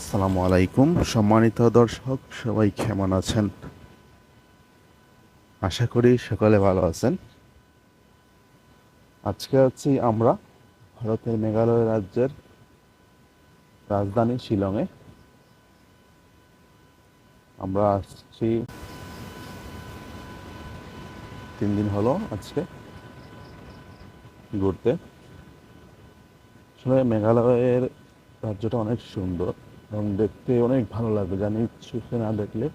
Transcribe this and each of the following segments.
আসসালামু আলাইকুম। সম্মানিত দর্শক, সবাই কেমন আছেন? আশা করি সকলে ভালো আছেন। আজকে আছি আমরা ভারতের মেঘালয় রাজ্যের রাজধানী শিলংয়ে। আমরা আসছি। তিন দিন হলো আজকে ঘুরতে। আসলে মেঘালয়ের রাজ্যটা অনেক সুন্দর। এবং দেখতে অনেক ভালো লাগবে, জানি চোখে না দেখলে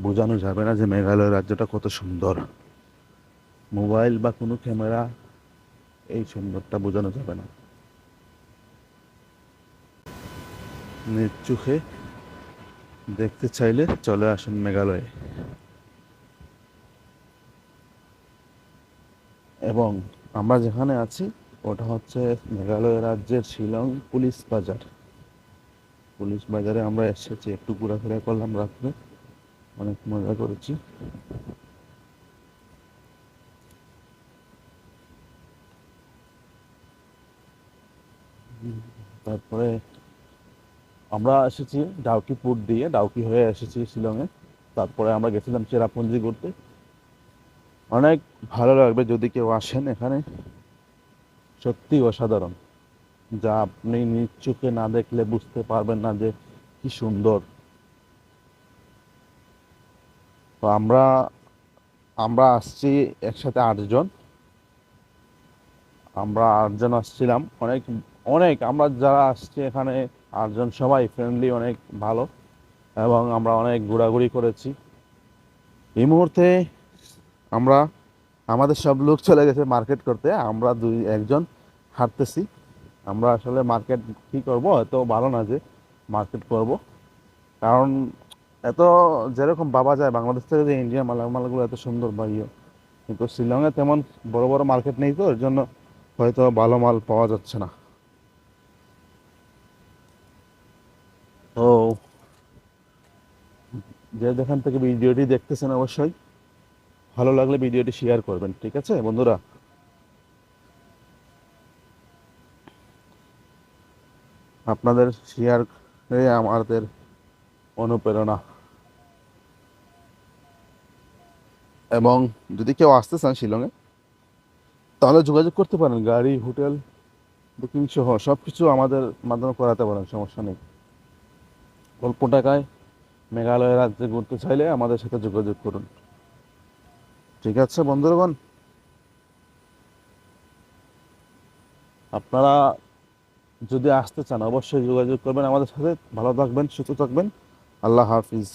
বোঝানো যাবে না যে মেঘালয় রাজ্যটা কত সুন্দর। মোবাইল বা কোনো ক্যামেরা, এই সুন্দরটা বোঝানো যাবে না। নিজ চোখে দেখতে চাইলে চলে আসুন মেঘালয়ে। এবং আমরা যেখানে আছি, ওটা হচ্ছে মেঘালয় রাজ্যের শিলং পুলিশ বাজার। পুলিশ বাজারে আমরা এসেছি। একটু ঘোরাফেরা করলাম রাত্রে। অনেক মজা করেছি। তারপরে আমরা এসেছি ডাউকি পুট দিয়ে, ডাউকি হয়ে এসেছি শিলংয়ে। তারপরে আমরা গেছিলাম চেরাপুঞ্জি ঘুরতে। অনেক ভালো লাগবে যদি কেউ আসেন এখানে। সত্যি অসাধারণ। যা আপনি নিজ চোখে না দেখলে বুঝতে পারবেন না যে কি সুন্দর। তো আমরা আমরা আসছি একসাথে আটজন। আমরা আটজন আসছিলাম। অনেক অনেক, আমরা যারা আসছি এখানে আটজন সবাই ফ্রেন্ডলি অনেক ভালো। এবং আমরা অনেক ঘোরাঘুরি করেছি। এই মুহূর্তে আমরা, আমাদের সব লোক চলে গেছে মার্কেট করতে। আমরা দুই, একজন হাঁটতেছি। আমরা আসলে মার্কেট কি করব? এত ভালো না যে মার্কেট করব। কারণ এত যেরকম বাবা যায়, বাংলাদেশ থেকে যে ইন্ডিয়া মাল, মালগুলো এত সুন্দর বা ইয়ে। কিন্তু শিলংয়ে তেমন বড় বড় মার্কেট নেই তো, এর জন্য হয়তো ভালো মাল পাওয়া যাচ্ছে না। তো যে যেখান থেকে ভিডিওটি দেখতেছেন অবশ্যই, ভালো লাগলে ভিডিওটি শেয়ার করবেন, ঠিক আছে? বন্ধুরা আপনাদের শেয়ার আমাদের অনুপ্রেরণা। এবং যদি কেউ আসতে চান শিলংয়ে, তাহলে যোগাযোগ করতে পারেন। গাড়ি, হোটেল বুকিং সহ সব কিছু আমাদের মাধ্যমে করাতে পারেন, সমস্যা নেই। অল্প টাকায় মেঘালয় রাজ্যে ঘুরতে চাইলে আমাদের সাথে যোগাযোগ করুন। ঠিক আছে বন্ধুগণ? আপনারা যদি আসতে চান অবশ্যই যোগাযোগ করবেন। আমাদের সাথে ভালো থাকবেন সুস্থ থাকবেন। আল্লাহ হাফিজ।